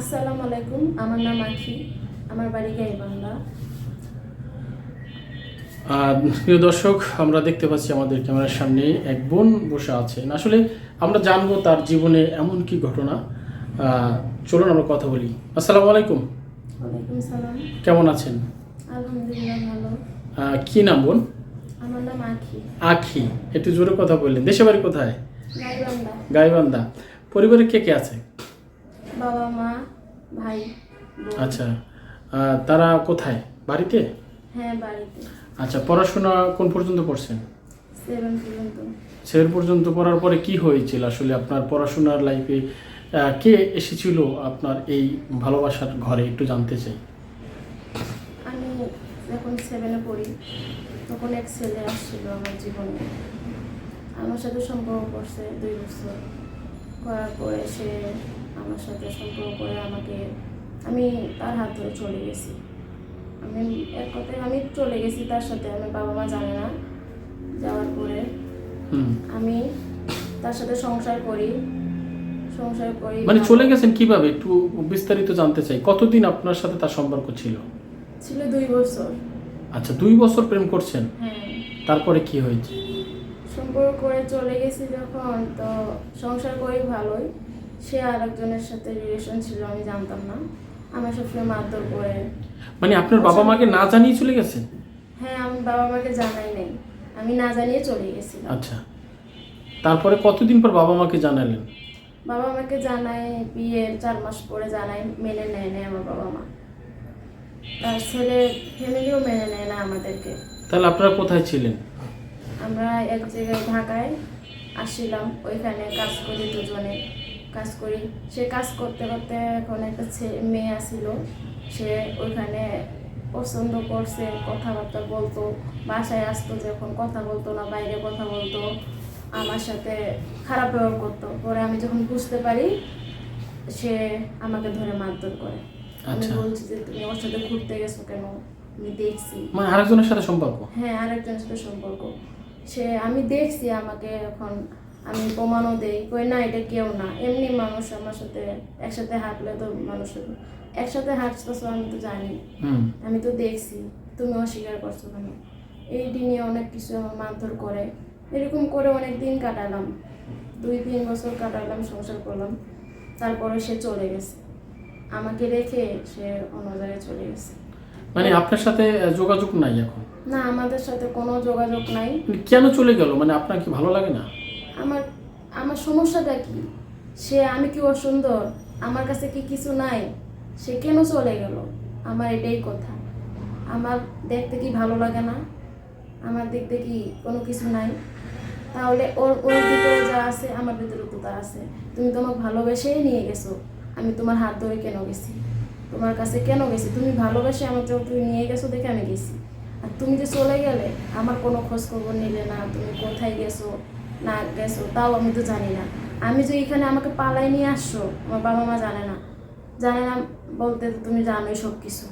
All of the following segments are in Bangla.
আসসালামু আলাইকুম। আমার নাম আখি। আমার বাড়ি গাইবান্ধা। প্রিয় দর্শক আমরা দেখতে পাচ্ছি আমাদের ক্যামেরার সামনে এক বোন বসে আছেন। আসলে আমরা জানব তার জীবনে এমন কি ঘটনা। চলুন আমরা কথা বলি। আসসালামু আলাইকুম। ওয়ালাইকুম সালাম। কেমন আছেন? আলহামদুলিল্লাহ ভালো। কি নাম বোন? আমার নাম আখি। আখি। একটু জোরে কথা বললেন। দেশে বাড়ি কোথায়? গাইবান্ধা। গাইবান্ধা। পরিবারে কে কে আছে? বাবা মা ভাই আচ্ছা তারা কোথায়? বাড়িতে? হ্যাঁ বাড়িতে। আচ্ছা পড়াশোনা কোন পর্যন্ত পড়ছেন? সেভেন পর্যন্ত। সেভেন পর্যন্ত পড়ার পরে কি হয়েছিল? আসলে আপনার পড়াশোনার লাইফে কে এসেছিল আপনার এই ভালোবাসার ঘরে? একটু জানতে চাই। আমি যখন সেভেনে পড়ি তখন এক ছেলে আসছিল আমার জীবনে। আমার সাথে সম্পর্ক করছে দুই বছর। করার পরে সে আমার সাথে সম্পর্ক করে আমাকে আমি তার হাত ধরে চলে গেছি। আমি এক কথায় আমি চলে গেছি তার সাথে আমার বাবা মা জানে না যাওয়ার পরে। আমি তার সাথে সংসার করি সংসার করি। মানে চলে গেছেন কীভাবে? একটু বিস্তারিত জানতে চাই। কতদিন আপনার সাথে তার সম্পর্ক ছিল? ছিল দুই বছর। আচ্ছা দুই বছর প্রেম করছেন? হ্যাঁ। তারপরে কি হয়েছে? সম্পর্ক করে চলে গেছি যখন তো সংসার করি ভালোই। সে আরেকজনের সাথে রিলেশন ছিল আমি জানতাম না। আমার সবসময় মারধর করে। মানে আপনার বাবা মাকে না জানিয়ে চলে গেছেন হ্যাঁ আমি বাবা মাকে জানাই নাই। আমি না জানিয়ে চলে গেছি আচ্ছা। তারপরে কতদিন পর বাবা মাকে জানালেন? বাবা মাকে জানাই বিয়ের চার মাস পরে জানাই মেনে নেয় না আমার বাবা মা। তার ছেলে ফ্যামিলিও মেনে নেয় না আমাদেরকে। তাহলে আপনারা কোথায় ছিলেন? আমরা এক জায়গায় ঢাকায় আসছিলাম ওইখানে কাজ করি দুজনে। কাজ করি। সে কাজ করতে করতে এখন একটা মেয়ে আসিল। সে ওইখানে পছন্দ করছে কথাবার্তা বলতো বাসায় আসতো যখন কথা বলতো না বাইরে কথা বলতো আমার সাথে খারাপ ব্যবহার করতো। পরে আমি যখন বুঝতে পারি সে আমাকে ধরে মারধর করে। আমি আচ্ছা। বলছি যে তুমি ওর সাথে ঘুরতে গেছো কেন? আমি দেখছি। মানে আরেকজনের সাথে সম্পর্ক? হ্যাঁ আরেকজনের সাথে সম্পর্ক। সে আমি দেখছি আমাকে এখন আমি প্রমাণও দেই কই না এটা কেউ না। এমনি মানুষ আমার সাথে একসাথে হাঁটলে তো মানুষের একসাথে হাঁটতেছো আমি তো জানি। আমি তো দেখছি তুমি অস্বীকার করছ কেন? এই দিনে অনেক কিছু আমার মারধর করে। এরকম করে অনেক দিন কাটালাম। দুই তিন বছর কাটালাম সংসার করলাম। তারপরে সে চলে গেছে। আমাকে রেখে সে অন্য জায়গায় চলে গেছে। মানে আপনার সাথে যোগাযোগ নাই এখন? না আমাদের সাথে কোনো যোগাযোগ নাই। কেন চলে গেল? মানে আপনার কি ভালো লাগে না? আমার আমার সমস্যাটা কি? সে আমি কি অসুন্দর? আমার কাছে কি কিছু নাই? সে কেন চলে গেল? আমার এটাই কথা। আমার দেখতে কি ভালো লাগে না? আমার দেখতে কি কোনো কিছু নাই? তাহলে ওর ওর ভিতরে যা আছে, আমার ভিতরে তো তা আছে। তুমি তোমাকে ভালোবেসেই নিয়ে গেছো। আমি তোমার হাত ধরে কেন গেছি? তোমার কাছে কেন গেছি? তুমি ভালোবেসে আমার যখন তুমি নিয়ে গেছো দেখে আমি গেছি। আর তুমি যে চলে গেলে, আমার কোনো খোঁজ খবর নিলে না। তুমি কোথায় গেছো? না গেছো তাও আমি তো জানি না। আমি যে এখানে আমাকে পালাই নিয়ে আসছো আমার বাবা মা জানে না। জানে না বলতে তুমি জানোই সব কিছু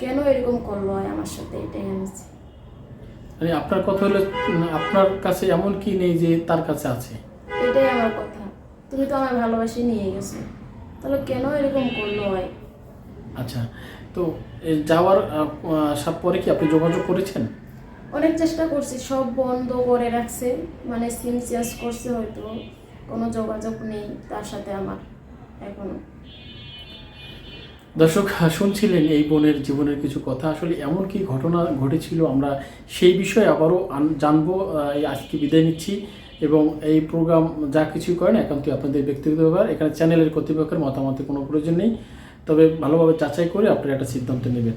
কেন এরকম করল হয় আমার সাথে? এটাই আমি মানে আপনার কথা হলো আপনার কাছে এমন কি নেই যে তার কাছে আছে? এটাই আমার কথা। তুমি তো আমার ভালোবাসি নিয়ে গেছো। তাহলে কেন এরকম করল হয়? আচ্ছা তো যাওয়ার পরে কি আপনি যোগাযোগ করেছেন? অনেক চেষ্টা করছি সব বন্ধ করে রাখছে মানে সিম চেঞ্জ করছে হয়তো কোনো যোগাযোগ নেই তার সাথে আমার এখনও। দর্শক আহ, শুনছিলেন এই বোনের জীবনের কিছু কথা। আসলে এমন কি ঘটনা ঘটেছিল আমরা সেই বিষয়ে আবারও জানব আজকে বিদায় নিচ্ছি। এবং এই প্রোগ্রাম যা কিছু করেন একান্তই আপনাদের ব্যক্তিগত ব্যাপার এখানে চ্যানেলের কর্তৃপক্ষের মতামতের কোনো প্রয়োজন নেই। তবে ভালোভাবে যাচাই করে আপনারা একটা সিদ্ধান্ত নেবেন।